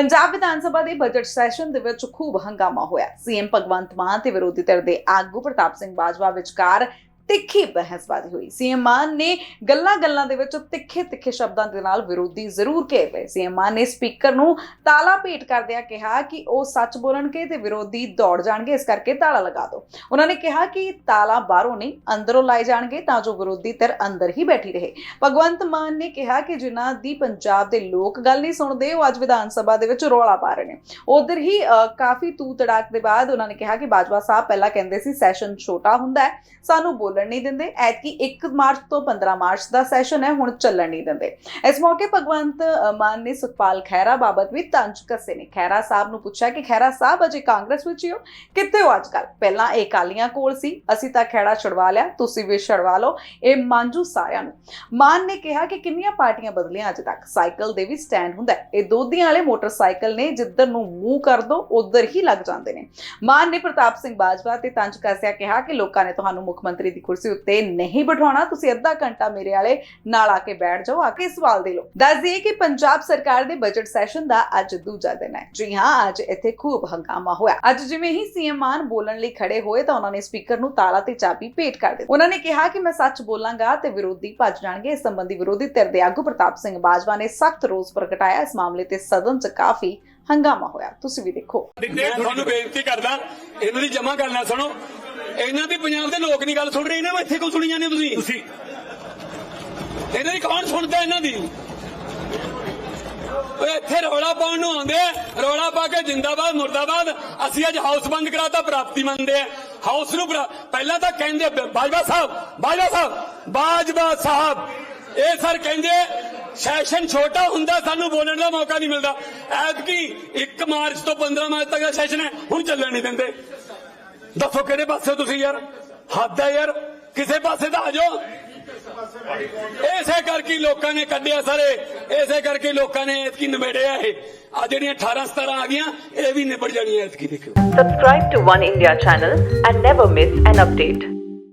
ਪੰਜਾਬ ਵਿਧਾਨ ਸਭਾ ਦੇ budget session ਦੇ ਵਿੱਚ ਖੂਬ ਹੰਗਾਮਾ ਹੋਇਆ। ਸੀਐਮ ਭਗਵੰਤ ਮਾਨ ਤੇ ਵਿਰੋਧੀ ਧਿਰ ਦੇ ਆਗੂ ਪ੍ਰਤਾਪ ਸਿੰਘ ਬਾਜਵਾ ਵਿਚਕਾਰ ਤਿੱਖੀ ਬਹਿਸਬਾਜ਼ੀ ਹੋਈ। ਸੀਐਮ ਮਾਨ ਨੇ ਗੱਲਾਂ-ਗੱਲਾਂ ਦੇ ਵਿੱਚ ਤਿੱਖੇ-ਤਿੱਖੇ ਸ਼ਬਦਾਂ ਦੇ ਨਾਲ ਵਿਰੋਧੀ ਜ਼ਰੂਰ ਘੇਰ ਲਏ। ਸੀਐਮ ਮਾਨ ਨੇ ਸਪੀਕਰ ਨੂੰ ਤਾਲਾ ਭੇਟ ਕਰਦਿਆਂ ਕਿਹਾ ਕਿ ਉਹ ਸੱਚ ਬੋਲਣਗੇ ਤੇ ਵਿਰੋਧੀ ਦੌੜ ਜਾਣਗੇ ਇਸ ਕਰਕੇ ਤਾਲਾ ਲਗਾ ਦਿਓ। ਉਹਨਾਂ ਨੇ ਕਿਹਾ ਕਿ ਤਾਲਾ ਬਾਹਰੋਂ ਨਹੀਂ ਅੰਦਰੋਂ ਲਾਏ ਜਾਣਗੇ ਤਾਂ ਜੋ ਵਿਰੋਧੀ ਧਿਰ ਅੰਦਰ ਹੀ ਬੈਠੀ ਰਹੇ। ਭਗਵੰਤ ਮਾਨ ਨੇ ਕਿਹਾ ਕਿ ਜਿਨ੍ਹਾਂ ਦੀ ਪੰਜਾਬ ਦੇ ਲੋਕ ਗੱਲ ਨਹੀਂ ਸੁਣਦੇ ਉਹ ਅੱਜ ਵਿਧਾਨ ਸਭਾ ਦੇ ਵਿੱਚ ਰੌਲਾ ਪਾ ਰਹੇ ਨੇ। ਉਧਰ ਹੀ ਅ, ਕਾਫੀ ਤੂ ਤੜਾਕ ਦੇ ਬਾਅਦ ਉਹਨਾਂ ਨੇ ਕਿਹਾ ਕਿ ਬਾਜਵਾ ਸਾਹਿਬ ਪਹਿਲਾਂ ਕਹਿੰਦੇ ਸੀ ਸੈਸ਼ਨ ਛੋਟਾ ਹੁੰਦਾ ਹੈ ਸਾਨੂੰ ਬੋਲਣ ਨਹੀਂ ਦਿੰਦੇ। ਐਤਕੀ 1 ਮਾਰਚ ਤੋਂ 15 ਮਾਰਚ ਦਾ ਸੈਸ਼ਨ ਹੈ ਹੁਣ ਚੱਲਣ ਨਹੀਂ ਦਿੰਦੇ। ਇਸ ਮੌਕੇ ਭਗਵੰਤ ਅ, ਮਾਨ ਨੇ ਸੁਖਪਾਲ ਖਹਿਰਾ ਬਾਬਤ ਵੀ ਤੰਜ ਕੱਸੇ ਨੇ। ਖਹਿਰਾ ਸਾਹਿਬ ਨੂੰ ਪੁੱਛਿਆ ਕਿ ਖਹਿਰਾ ਸਾਹਿਬ ਅਜੇ ਕਾਂਗਰਸ ਵਿੱਚ ਹੀ ਹੋ? ਕਿੱਥੇ ਹੋ ਅੱਜ ਪਹਿਲਾਂ ਇਹ ਕਾਲੀਆਂ ਕੋਲ ਸੀ ਅਸੀਂ ਤਾਂ ਖਹਿੜਾ ਛੁਡਵਾ ਲਿਆ ਤੁਸੀਂ ਵੀ ਛੁਡਵਾ ਲਓ। ਇਹ ਮਾਂਜੂ ਸਾਰਿਆਂ ਨੂੰ। ਮਾਨ ਨੇ ਕਿਹਾ ਕਿ ਕਿੰਨੀਆਂ ਪਾਰਟੀਆਂ ਬਦਲੀਆਂ ਅੱਜ ਤੱਕ? ਸਾਈਕਲ ਦੇ ਵੀ ਸਟੈਂਡ ਹੁੰਦਾ ਇਹ ਦੋਧੀਆਂ ਵਾਲੇ ਮੋਟਰਸਾਈਕਲ ਨੇ ਜਿੱਧਰ ਨੂੰ ਮੂੰਹ ਕਰ ਦੋ ਉਧਰ ਹੀ ਲੱਗ ਜਾਂਦੇ ਨੇ। ਮਾਨ ਨੇ ਪ੍ਰਤਾਪ ਸਿੰਘ ਬਾਜਵਾ ਤੇ ਤੰਜ ਕੱਸਿਆ ਕਿਹਾ ਕਿ ਲੋਕਾਂ ਨੇ ਤੁਹਾਨੂੰ ਮੁੱਖ ਮੰਤਰੀ ਦੀ ਕੁਰਸੀ ਉੱਤੇ ਨਹੀਂ ਬਿਠਾਉਣਾ, ਤੁਸੀਂ ਅੱਧਾ ਘੰਟਾ ਮੇਰੇ ਵਾਲੇ ਨਾਲ ਆ ਕੇ ਬੈਠ ਜਾਓ, ਆ ਕੇ ਸਵਾਲ ਦੇ ਲਓ। ਦੱਸ ਦਈਏ ਕਿ ਪੰਜਾਬ ਸਰਕਾਰ ਦੇ ਬਜਟ ਸੈਸ਼ਨ ਦਾ ਅੱਜ ਦੂਜਾ ਦਿਨ ਹੈ। ਜੀ ਹਾਂ, ਅੱਜ ਇੱਥੇ ਖੂਬ ਹੰਗਾਮਾ ਹੋਇਆ। ਅੱਜ ਜਿਵੇਂ ਹੀ ਸੀਐਮ ਮਾਨ ਬੋਲਣ ਲਈ ਖੜੇ ਹੋਏ, ਤਾਂ ਉਹਨਾਂ ਨੇ ਸਪੀਕਰ ਨੂੰ ਤਾਲਾ ਤੇ ਚਾਬੀ ਭੇਟ ਕਰ ਦਿੱਤੀ। ਉਹਨਾਂ ਨੇ ਕਿਹਾ ਕਿ ਮੈਂ ਸੱਚ ਬੋਲਾਂਗਾ ਤੇ ਵਿਰੋਧੀ ਭੱਜ ਜਾਣਗੇ। ਇਸ ਸੰਬੰਧੀ ਵਿਰੋਧੀ ਧਿਰ ਦੇ ਆਗੂ ਪ੍ਰਤਾਪ ਸਿੰਘ ਬਾਜਵਾ ਨੇ ਸਖਤ ਰੋਸ ਪ੍ਰਗਟਾਇਆ। ਇਸ ਮਾਮਲੇ ਤੇ ਸਦਨ 'ਚ ਕਾਫੀ ਹੰਗਾਮਾ ਹੋਇਆ। ਤੁਸੀਂ ਵੀ ਦੇਖੋ। ਤੁਹਾਨੂੰ ਬੇਨਤੀ ਕਰਦਾ, ਇਹਨਾਂ ਦੀ ਜਮਾ ਗੱਲ ਸੁਣੋ। ਇਹਨਾਂ ਦੀ ਪੰਜਾਬ ਦੇ ਲੋਕ ਨਹੀਂ ਗੱਲ ਸੁਣ ਰਹੇ ਇਹਨਾਂ ਨੂੰ ਇੱਥੇ ਕਿਉਂ ਸੁਣੀ ਜਾਂਦੇ ਤੁਸੀਂ? ਤੁਸੀਂ ਇਹਨਾਂ ਦੀ ਕੌਣ ਸੁਣਦਾ ਇਹਨਾਂ ਦੀ? ਓਏ ਇੱਥੇ ਰੌਲਾ ਪਾਉਣ ਨੂੰ ਆਉਂਦੇ ਰੌਲਾ ਪਾ ਕੇ ਜਿੰਦਾਬਾਦ ਮੁਰਦਾਬਾਦ। ਅਸੀਂ ਅੱਜ ਹਾਊਸ ਬੰਦ ਕਰਾਤਾ ਪ੍ਰਾਪਤੀ ਮੰਨਦੇ ਆ। ਹਾਊਸ ਨੂੰ ਪਹਿਲਾਂ ਤਾਂ ਕਹਿੰਦੇ ਬਾਜਵਾ ਸਾਹਿਬ ਬਾਜਵਾ ਸਾਹਿਬ ਬਾਜਵਾ ਸਾਹਿਬ। ਇਹ ਸਰ ਕਹਿੰਦੇ ਸੈਸ਼ਨ ਛੋਟਾ ਹੁੰਦਾ ਸਾਨੂੰ ਬੋਲਣ ਦਾ ਮੌਕਾ ਨਹੀਂ ਮਿਲਦਾ। ਐਤਕੀ 1 ਮਾਰਚ ਤੋਂ 15 ਮਾਰਚ ਤੱਕ ਦਾ ਸੈਸ਼ਨ ਹੈ ਹੁਣ ਚੱਲਣ ਨਹੀਂ ਦਿੰਦੇ। ਦੱਸੋ ਕਿਹੜੇ ਪਾਸੇ ਤੁਸੀਂ ਯਾਰ? ਹੱਦ ਹੈ ਯਾਰ। ਕਿਸੇ ਪਾਸੇ ਤਾਂ ਆ ਜਾਓ। ਇਸੇ ਕਰਕੇ ਲੋਕਾਂ ਨੇ ਕੱਢਿਆ ਸਾਰੇ। ਇਸੇ ਕਰਕੇ ਲੋਕਾਂ ਨੇ ਐਤਕੀ ਨਿਬੇੜਿਆ ਇਹ। ਆ ਜਿਹੜੀਆਂ 18 17 ਆ ਗਈਆਂ, ਇਹ ਵੀ ਨਿਬੜ ਜਾਣੀਆਂ ਐਤਕੀ ਦੇਖਿਓ। Subscribe to One India channel and never miss an update.